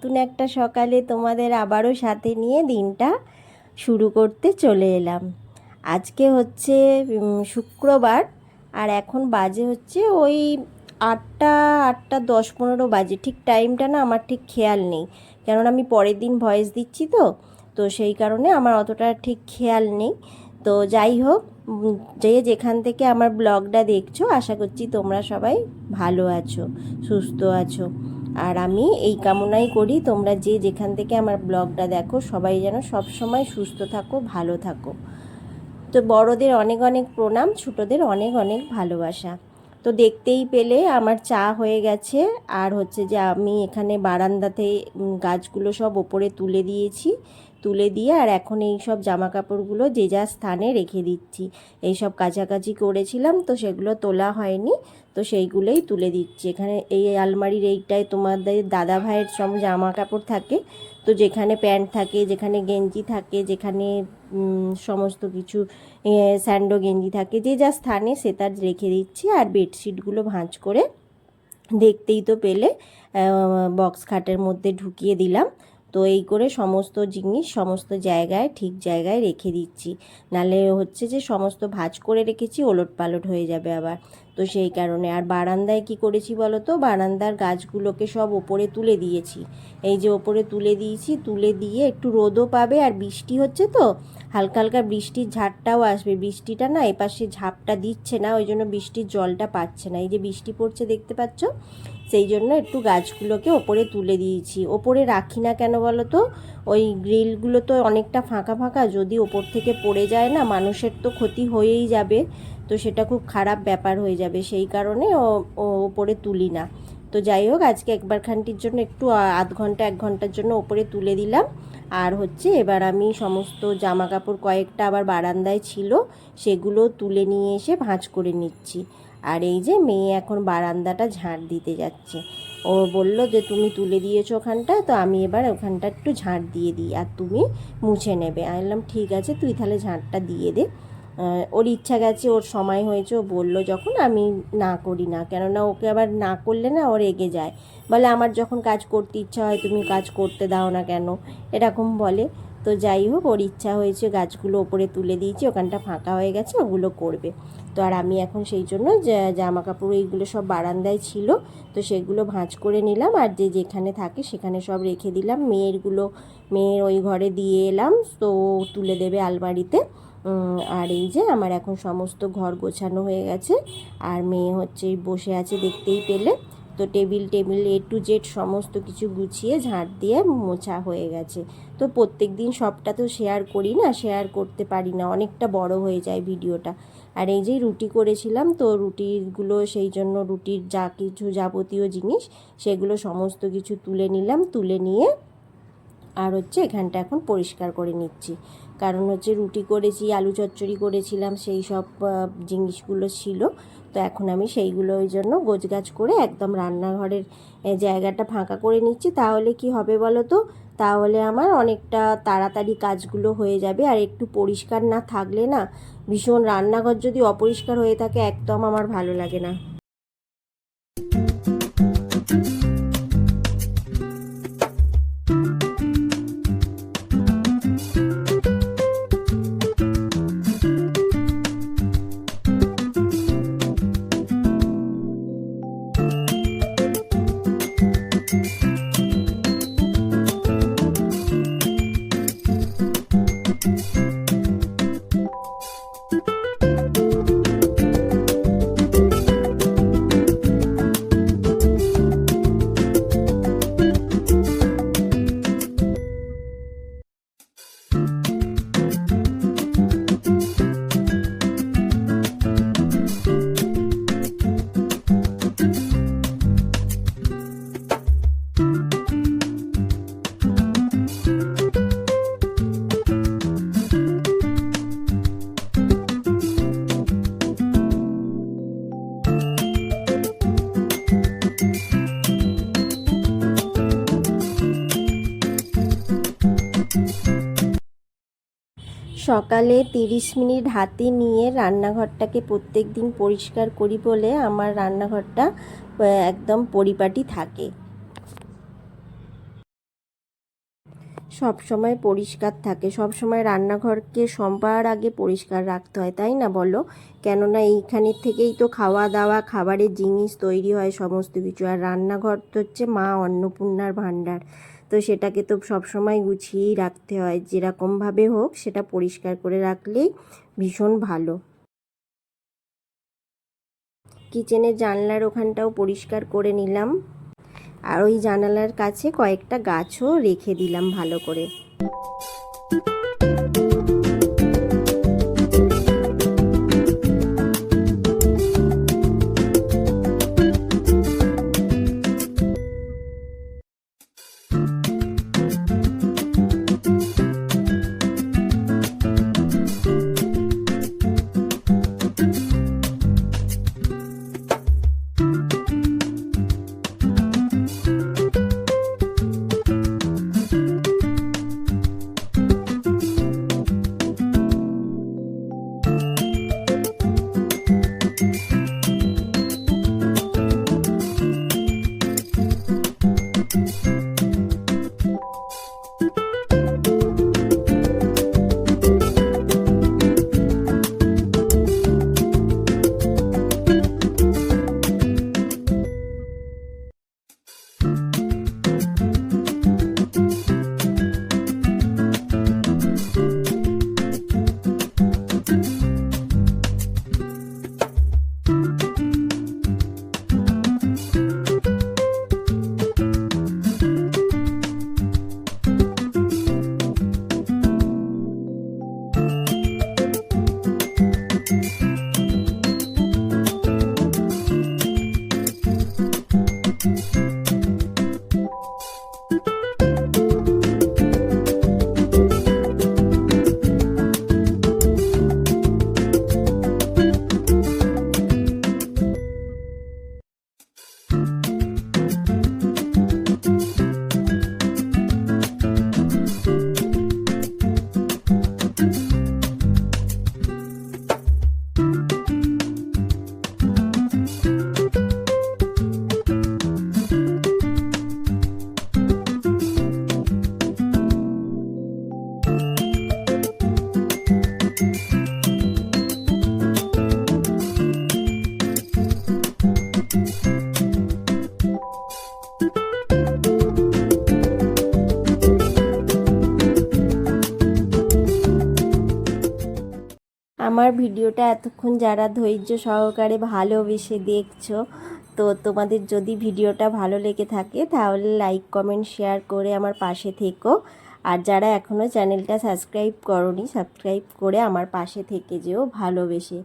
নতুন একটা সকালে তোমাদের আবারও সাথে নিয়ে দিনটা শুরু করতে চলে এলাম। আজকে হচ্ছে শুক্রবার, আর এখন বাজে হচ্ছে ওই আটটা আটটা দশ পনেরো বাজে। ঠিক টাইমটা না আমার ঠিক খেয়াল নেই। কেননা আমি পরের দিন ভয়েস দিচ্ছি তো তো সেই কারণে আমার অতটা ঠিক খেয়াল নেই। তো যাই হোক যে যেখান থেকে আমার ব্লগটা দেখছ, আশা করছি তোমরা সবাই ভালো আছো, সুস্থ আছো। আর আমি এই কামনাই করি তোমরা যে যেখান থেকে আমার ব্লগটা দেখো, সবাই যেন সব সময় সুস্থ থাকো, ভালো থাকো। তো বড়দের অনেক অনেক প্রণাম, ছোটদের অনেক অনেক ভালোবাসা। তো দেখতেই পেলে আমার চা হয়ে গেছে, আর হচ্ছে যে আমি এখানে বারান্দাতে গাছগুলো সব ওপরে তুলে দিয়েছি। তুলে দিয়ে আর এখন এই সব জামা কাপড়গুলো যে যা স্থানে রেখে দিচ্ছি। এই সব কাছাকাছি করেছিলাম তো সেগুলো তোলা হয়নি, তো সেইগুলোই তুলে দিচ্ছি। এখানে এই আলমারির এইটায় তোমাদের দাদা ভাইয়ের সব জামা কাপড় থাকে, তো যেখানে প্যান্ট থাকে, যেখানে গেঞ্জি থাকে, যেখানে সমস্ত কিছু স্যান্ডো গেঞ্জি থাকে, যে যা স্থানে সে তার রেখে দিচ্ছি। আর বেডশিটগুলো ভাঁজ করে দেখতেই তো পেলে বক্স খাটের মধ্যে ঢুকিয়ে দিলাম। তো এই করে সমস্ত জিনিস সমস্ত জায়গায় ঠিক জায়গায় রেখে দিচ্ছি। নালে হচ্ছে যে সমস্ত ভাঁজ করে রেখেছি, ওলট পালট হয়ে যাবে আবার। তো সেই কারণে আর বারান্দায় কি করেছি বলো তো বারান্দার গাছগুলোকে সব ওপরে তুলে দিয়েছি। এই যে ওপরে তুলে দিয়েছি, তুলে দিয়ে একটু রোদও পাবে আর বৃষ্টি হচ্ছে তো, হালকা হালকা বৃষ্টির ঝাড়টাও আসবে। বৃষ্টিটা না এপাশে ঝাপটা দিচ্ছে না, ওই জন্য বৃষ্টির জলটা পাচ্ছে না। এই যে বৃষ্টি পড়ছে দেখতে পাচ্ছ? সেই জন্য একটু গাছগুলোকে ওপরে তুলে দিয়েছি। ওপরে রাখি না কেন বলো তো? ওই গ্রিলগুলো তো অনেকটা ফাঁকা ফাঁকা, যদি ওপর থেকে পড়ে যায় না, মানুষের তো ক্ষতি হয়েই যাবে। তো সেটা খুব খারাপ ব্যাপার হয়ে যাবে, সেই কারণে ও ওপরে তুলি না। তো যাই হোক, আজকে একবার খানটির জন্য একটু আধ ঘণ্টা, এক ঘণ্টার জন্য ওপরে তুলে দিলাম। আর হচ্ছে এবার আমি সমস্ত জামা কাপড় কয়েকটা আবার বারান্দায় ছিল, সেগুলো তুলে নিয়ে এসে ভাঁজ করে নিচ্ছি। আর এই যে মেয়ে এখন বারান্দাটা ঝাঁট দিতে যাচ্ছে। ও বলল যে, তুমি তুলে দিয়েছ ওখানটা, তো আমি এবার ওখানটা একটু ঝাঁট দিয়ে দিই আর তুমি মুছে নেবে। আমি বললাম, ঠিক আছে, তুই তাহলে ঝাঁটটা দিয়ে দে। ওর ইচ্ছা গেছে, ওর সময় হয়েছে, ও বলল যখন, আমি না করি না। কেননা ওকে আবার না করলে না, ও রেগে যায়। বলে, আমার যখন কাজ করতে ইচ্ছা হয়, তুমি কাজ করতে দাও না কেন? এরকম বলে। তো যাই হোক, ওর ইচ্ছা হয়েছে, গাছগুলো ওপরে তুলে দিয়েছি, ওখানটা ফাঁকা হয়ে গেছে, ওগুলো করবে। তো আর আমি এখন সেই জন্য জামা কাপড় এইগুলো সব বারান্দায় ছিল, তো সেগুলো ভাঁজ করে নিলাম আর যে যেখানে থাকে সেখানে সব রেখে দিলাম। মেয়েরগুলো, মেয়ের ওই ঘরে দিয়ে এলাম, তো তুলে দেবে আলমারিতে। আর এই যে আমার এখন সমস্ত ঘর গোছানো হয়ে গেছে আর মেয়ে হচ্ছে বসে আছে দেখতেই পেলে। তো table table A to Z সমস্ত কিছু গুছিয়ে ঝাঁট দিয়ে মোছা হয়ে গেছে। তো প্রত্যেক দিন সবটা তো শেয়ার করি না শেয়ার করতে পারি না, অনেকটা বড় হয়ে যায় ভিডিওটা। আর এই যে রুটি করেছিলাম, তো রুটিগুলো সেই জন্য রুটির যা কিছু যাবতীয় জিনিস, সেগুলো সমস্ত কিছু তুলে নিলাম, তুলে নিয়ে আর হচ্ছে এখানটা এখন পরিষ্কার করে নিচ্ছি। কারণ হচ্ছে রুটি করেছি, আলু চচ্চড়ি করেছিলাম, সেই সব জিনিসগুলো ছিল। তো এখন আমি সেইগুলো ওই জন্য গোছগাছ করে একদম রান্নাঘরের জায়গাটা ফাঁকা করে নিচ্ছি। তাহলে কি হবে বলো তো? তাহলে আমার অনেকটা তাড়াতাড়ি কাজগুলো হয়ে যাবে। আর একটু পরিষ্কার না থাকলে না ভীষণ রান্নাঘর যদি অপরিষ্কার হয়ে থাকে একদম আমার ভালো লাগে না। সকালে তিরিশ মিনিট হাতে নিয়ে রান্নাঘরটাকে প্রত্যেক দিন পরিষ্কার করি বলে আমার রান্নাঘরটা একদম পরিপাটি থাকে। সব সময় পরিষ্কার থাকে। সব সময় রান্নাঘরকে সবার আগে পরিষ্কার রাখতে হয়, তাই না বলো? কেননা এইখানের থেকেই তো খাওয়া দাওয়া খাবারের জিনিস তৈরি হয় সমস্ত কিছু। আর রান্নাঘর তো হচ্ছে মা অন্নপূর্ণার ভাণ্ডার। তো সেটাকে তো সবসময় গুছিয়েই রাখতে হয়। যেরকমভাবে হোক, সেটা পরিষ্কার করে রাখলেই ভীষণ ভালো। কিচেনের জানলার ওখানটাও পরিষ্কার করে নিলাম। আর ওই জানালার কাছে কয়েকটা গাছও রেখে দিলাম ভালো করে। আমার ভিডিওটা এতক্ষণ যারা ধৈর্য সহকারে ভালোবেসে দেখছ, তো তোমাদের যদি ভিডিওটা ভালো লেগে থাকে, তাহলে লাইক কমেন্ট শেয়ার করে আমার পাশে থেকো। আর যারা এখনও চ্যানেলটা সাবস্ক্রাইব করনি সাবস্ক্রাইব করে আমার পাশে থেকে যেও ভালোবেসে।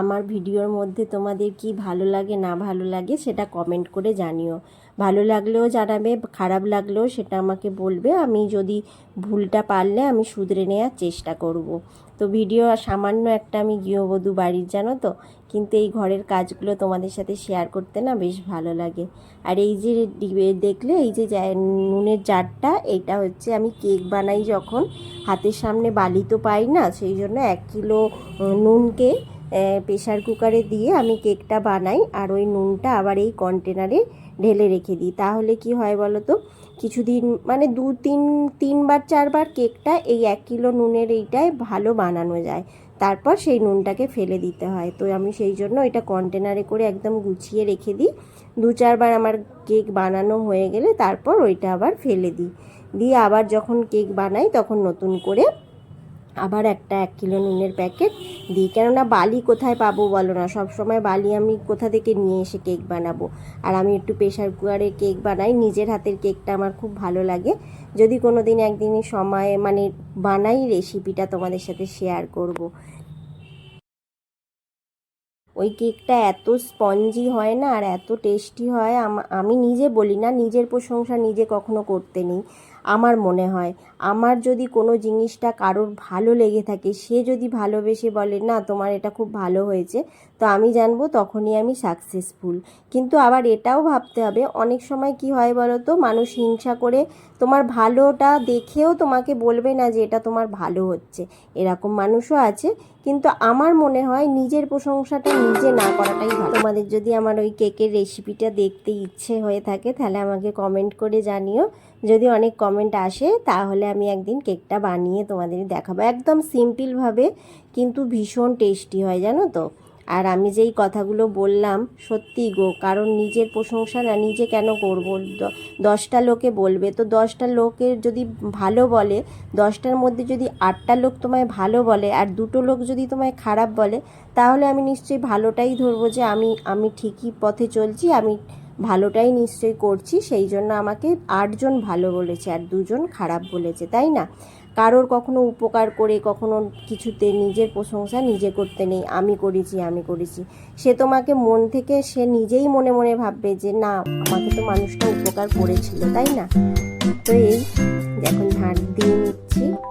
আমার ভিডিওর মধ্যে তোমাদের কি ভালো লাগে, না ভালো লাগে, সেটা কমেন্ট করে জানিও। ভালো লাগলেও জানাবে, খারাপ লাগলেও সেটা আমাকে বলবে। আমি যদি ভুলটা পারলে আমি শুধরে নেওয়ার চেষ্টা করব। তো ভিডিও সামান্য একটা আমি গৃহবধূ বাড়ির, জানো তো? কিন্তু এই ঘরের কাজগুলো তোমাদের সাথে শেয়ার করতে না বেশ ভালো লাগে। আর এই যে দেখলে, এই যে নুনের জারটা, এটা হচ্ছে আমি কেক বানাই যখন। হাতের সামনে বালি তো পাই না, সেই জন্য এক কিলো নুনকে প্রেশার কুকারে দিয়ে আমি কেকটা বানাই। আর ওই নুনটা আবার এই কন্টেনারে ঢেলে রেখে দিই। তাহলে কি হয় বলো তো কিছুদিন মানে দু, তিন, তিনবার, চারবার কেকটা এই এক কিলো নুনের এইটায় ভালো বানানো যায়। তারপর সেই নুনটাকে ফেলে দিতে হয়। তো আমি সেই জন্য এটা কন্টেনারে করে একদম গুছিয়ে রেখে দিই। দু, চারবার আমার কেক বানানো হয়ে গেলে তারপর ওইটা আবার ফেলে দিই। দিয়ে আবার যখন কেক বানাই তখন নতুন করে আবার একটা এক কিলো নুনের প্যাকেট দিই কেননা বালি কোথায় পাবো বলো না? সব সময় বালি আমি কোথা থেকে নিয়ে এসে কেক বানাবো? আর আমি একটু প্রেশার কুকারে কেক বানাই, নিজের হাতের কেকটা আমার খুব ভালো লাগে। যদি কোনো দিন একদিনই সময় মানে বানাই রেসিপিটা তোমাদের সাথে শেয়ার করব। ওই কেকটা এত স্পঞ্জি হয় না আর এত টেস্টি হয় আমি নিজে বলি না, নিজের প্রশংসা নিজে কখনো করতে নেই। আমার মনে হয়। আমার যদি কোনো জিনিসটা কারোর ভালো লেগে থাকে, সে যদি ভালোবেসে বলে, না, তোমার এটা খুব ভালো হয়েছে, তো আমি জানব তখনই আমি সাকসেসফুল কিন্তু আবার এটাও ভাবতে হবে, অনেক সময় কি হয় বলো তো মানুষ হিংসা করে তোমার ভালোটা দেখেও তোমাকে বলবে না যে এটা তোমার ভালো হচ্ছে। এরকম মানুষও আছে, কিন্তু আমার মনে হয় নিজের প্রশংসাটা নিজে না করাটাই ভালো। তোমাদের যদি আমার ওই কেকের রেসিপিটা দেখতে ইচ্ছে হয়ে থাকে, তাহলে আমাকে কমেন্ট করে জানিও। যদি অনেক কমেন্ট আসে, তাহলে আমি একদিন কেকটা বানিয়ে তোমাদের দেখাবো। একদম সিম্পলভাবে কিন্তু ভীষণ টেস্টি হয়, জানো তো? আর আমি যেই কথাগুলো বললাম, সত্যি গো, কারণ নিজের প্রশংসা না, নিজে কেন করব? দশটা লোকে বলবে, তো দশটা লোকের যদি ভালো বলে, দশটার মধ্যে যদি আটটা লোক তোমায় ভালো বলে, আর দুটো লোক যদি তোমায় খারাপ বলে, তাহলে আমি নিশ্চয়ই ভালোটাই ধরবো যে আমি আমি ঠিকই পথে চলছি, আমি ভালোটাই নিশ্চয়ই করছি, সেই জন্য আমাকে আটজন ভালো বলেছে আর দুজন খারাপ বলেছে, তাই না? কারোর কখনো উপকার করে, কখনো কিছুতে নিজের প্রশংসা নিজে করতে নেই, আমি করেছি আমি করেছি। সে তোমাকে মন থেকে, সে নিজেই মনে মনে ভাববে যে, না, আমাকে তো মানুষটা উপকার করেছিল তাই না? তো এই এখন ঝাঁট দিয়ে নিচ্ছি।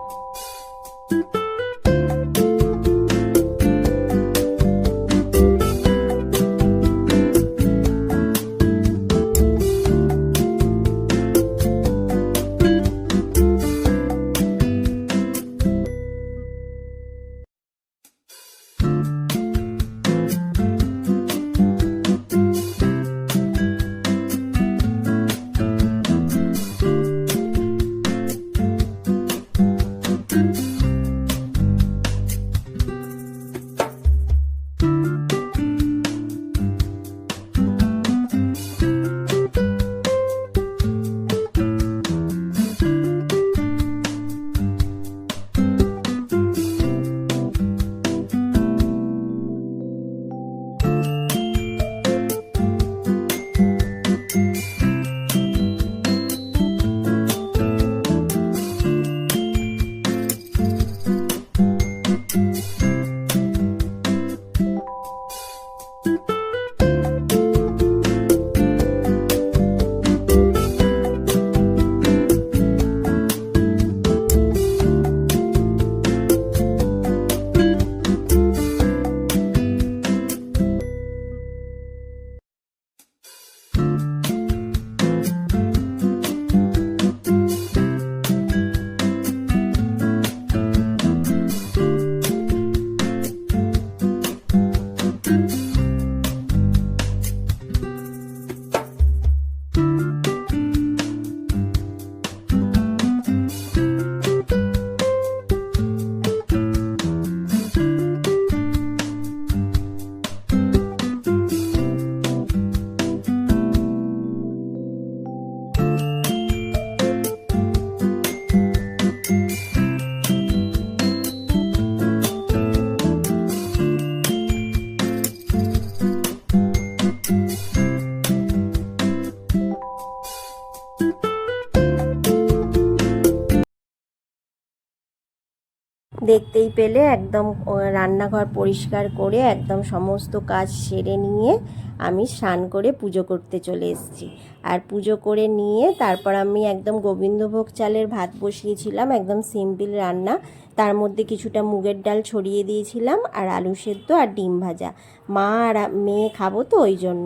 দেখতেই পেলে একদম রান্নাঘর পরিষ্কার করে একদম সমস্ত কাজ সেরে নিয়ে আমি স্নান করে পুজো করতে চলে এসেছি। আর পুজো করে নিয়ে তারপর আমি একদম গোবিন্দভোগ চালের ভাত বসিয়েছিলাম, একদম সিম্পল রান্না। তার মধ্যে কিছুটা মুগের ডাল ছড়িয়ে দিয়েছিলাম, আর আলু সেদ্ধ আর ডিম ভাজা। মা আর মেয়ে খাব তো ওই জন্য।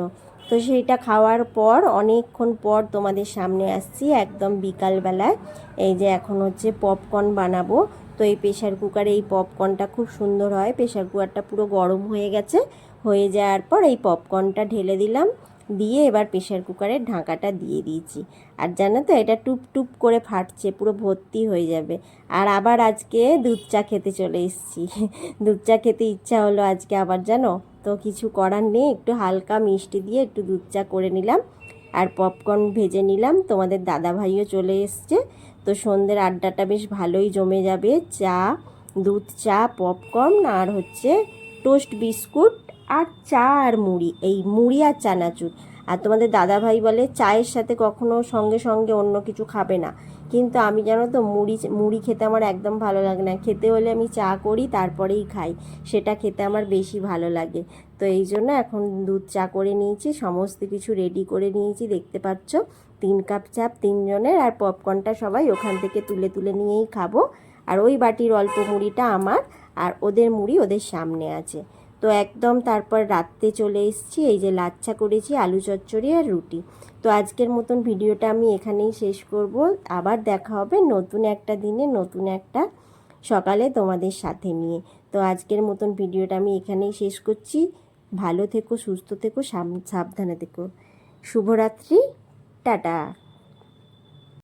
তো সেইটা খাওয়ার পর অনেকক্ষণ পর তোমাদের সামনে আসছি একদম বিকালবেলায়। এই যে এখন হচ্ছে পপকর্ন বানাবো। তো এই প্রেশার কুকারে এই পপকর্নটা খুব সুন্দর হয়। প্রেশার কুকারটা পুরো গরম হয়ে গেছে। হয়ে যাওয়ার পর এই পপকর্নটা ঢেলে দিলাম। দিয়ে এবার প্রেশার কুকারের ঢাকাটা দিয়ে দিয়েছি। আর জানো তো এটা টুপ টুপ করে ফাটছে, পুরো ভর্তি হয়ে যাবে। আর আবার আজকে দুধ চা খেতে চলে এসেছি। দুধ চা খেতে ইচ্ছা হলো আজকে আবার, জানো? তো কিছু করার নেই, একটু হালকা মিষ্টি দিয়ে একটু দুধ চা করে নিলাম আর পপকর্ন ভেজে নিলাম। তোমাদের দাদা ভাইও চলে এসছে। তো সন্ধ্যের আড্ডাটা বেশ ভালোই জমে যাবে। চা, দুধ চা পপকর্ন আর হচ্ছে টোস্ট বিস্কুট আর চা আর মুড়ি, এই মুড়ি আর চানাচুর। আর তোমাদের দাদা ভাই বলে চায়ের সাথে কখনো সঙ্গে সঙ্গে অন্য কিছু খাবে না। কিন্তু আমি জানো তো মুড়ি মুড়ি খেতে আমার একদম ভালো লাগে না। খেতে হলে আমি চা করি, তারপরেই খাই। সেটা খেতে আমার বেশি ভালো লাগে। তো এই জন্য এখন দুধ চা করে নিয়েছি, সমস্ত কিছু রেডি করে নিয়েছি, দেখতে পাচ্ছ? তিন কাপ চাপ তিনজনের, আর পপকর্নটা সবাই ওখান থেকে তুলে তুলে নিয়েই খাব। আর ওই বাটির অল্প মুড়িটা আমার, আর ওদের মুড়ি ওদের সামনে আছে। তো একদম তারপর রাত্রে চলে এসেছি, এই যে লাচ্ছা করেছি, আলু চচ্চড়ি আর রুটি। তো আজকের মতন ভিডিওটা আমি এখানেই শেষ করব। আবার দেখা হবে নতুন একটা দিনে, নতুন একটা সকালে তোমাদের সাথে নিয়ে। তো আজকের মতন ভিডিওটা আমি এখানেই শেষ করছি। ভালো থেকো, সুস্থ থেকো সাব- সাবধানে থেকো। শুভরাত্রি, টাটা।